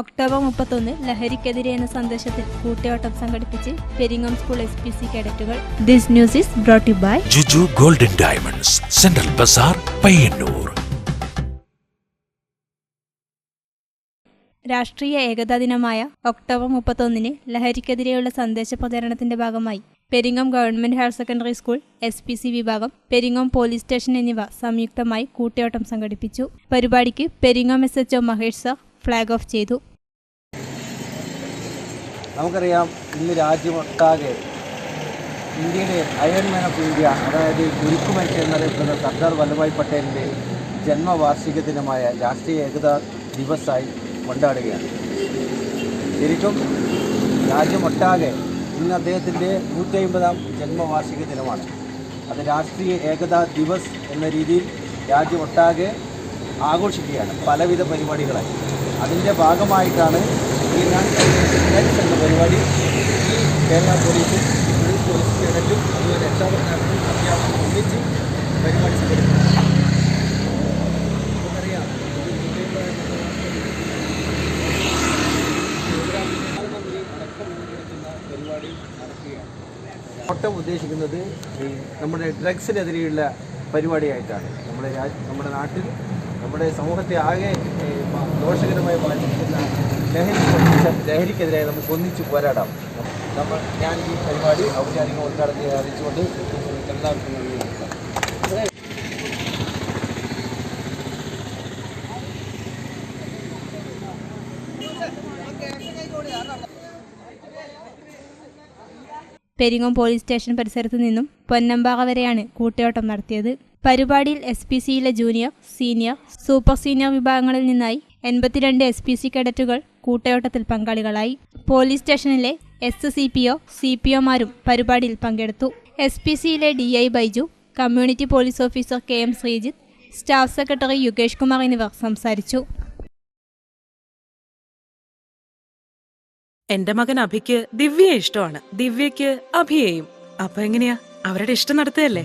October മുപ്പത്തൊന്ന് ലഹരിക്കെതിരെ എന്ന സന്ദേശത്തിൽ കൂട്ടയോട്ടം സംഘടിപ്പിച്ച് Peringam school S P C കേഡറ്റുകൾ. This news is brought by Juju golden diamonds central bazaar Payyanur. രാഷ്ട്രീയ ഏകതാ ദിനമായ ഒക്ടോബർ മുപ്പത്തൊന്നിന് ലഹരിക്കെതിരെയുള്ള സന്ദേശ പ്രചരണത്തിന്റെ ഭാഗമായി Peringam government higher secondary school S P C വിഭാഗം പെരിങ്ങം പോലീസ് സ്റ്റേഷൻ എന്നിവ സംയുക്തമായി കൂട്ടയോട്ടം സംഘടിപ്പിച്ചു. പരിപാടിക്ക് Peringam S H Mahesh sir flag off ചെയ്തു. നമുക്കറിയാം ഇന്ന് രാജ്യമൊട്ടാകെ ഇന്ത്യയുടെ അയൺമാൻ ഓഫ് ഇന്ത്യ അതായത് ഗുരുക്കു മനുഷ്യൻ എന്നറിയപ്പെടുന്ന സർദാർ വല്ലഭായ് പട്ടേലിന്റെ ജന്മവാർഷിക ദിനമായ രാഷ്ട്രീയ ഏകതാ ദിവസമായി കൊണ്ടാടുകയാണ്. ശരിക്കും രാജ്യമൊട്ടാകെ ഇന്ന് അദ്ദേഹത്തിന്റെ നൂറ്റി അമ്പതാം ജന്മവാർഷിക ദിനമാണ്. അത് രാഷ്ട്രീയ ഏകതാ ദിവസ് എന്ന രീതിയിൽ രാജ്യമൊട്ടാകെ ആഘോഷിക്കുകയാണ് പലവിധ പരിപാടികളായി. അതിന്റെ ഭാഗമായിട്ടാണ് ഞാൻ നെറ്റ്സ് എന്ന പരിപാടി ഈ കേരള പോലീസും പോലീസ് പോലീസ് കേഡറ്റും അതുപോലെ രക്ഷാകർത്താക്കളും അധ്യാപകർ ഒന്നിച്ച് പരിപാടി സംഘടിപ്പിക്കുന്നത് ഓട്ടം ഉദ്ദേശിക്കുന്നത് ഈ നമ്മുടെ ഡ്രഗ്സിനെതിരെയുള്ള പരിപാടിയായിട്ടാണ്. നമ്മുടെ നമ്മുടെ നാട്ടിൽ നമ്മുടെ സമൂഹത്തെ ആകെ ദോഷകരമായി ബാധിക്കുന്ന ലഹരി ലഹരിക്കെതിരെ നമുക്ക് ഒന്നിച്ച് പോരാടാം നമ്മൾ ഞാൻ ഈ പരിപാടി ഔപചാരിക ഉദ്ഘാടനം അറിയിച്ചുകൊണ്ട് എല്ലാവർക്കും. പെരിങ്ങോം പോലീസ് സ്റ്റേഷൻ പരിസരത്ത് നിന്നും പൊന്നമ്പാക വരെയാണ് കൂട്ടയോട്ടം നടത്തിയത് പരിപാടിയിൽ എസ് പി സിയിലെ ജൂനിയർ സീനിയർ സൂപ്പർ സീനിയർ വിഭാഗങ്ങളിൽ നിന്നായി എൺപത്തിരണ്ട് എസ് പി സി കേഡറ്റുകൾ കൂട്ടയോട്ടത്തിൽ പങ്കാളികളായി. പോലീസ് സ്റ്റേഷനിലെ S C P O C P ഒമാരും പരിപാടിയിൽ പങ്കെടുത്തു. എസ് പി സിയിലെ D I Baiju community police officer K M Sreejith staff secretary Yukesh Kumar എന്നിവർ സംസാരിച്ചു. എന്റെ മകൻ അഭിക്ക് ദിവ്യ ഇഷ്ടമാണ്. ദിവ്യക്ക് അഭിയെയും. അപ്പൊ എങ്ങനെയാ? അവരുടെ ഇഷ്ടം നടത്തുകയല്ലേ?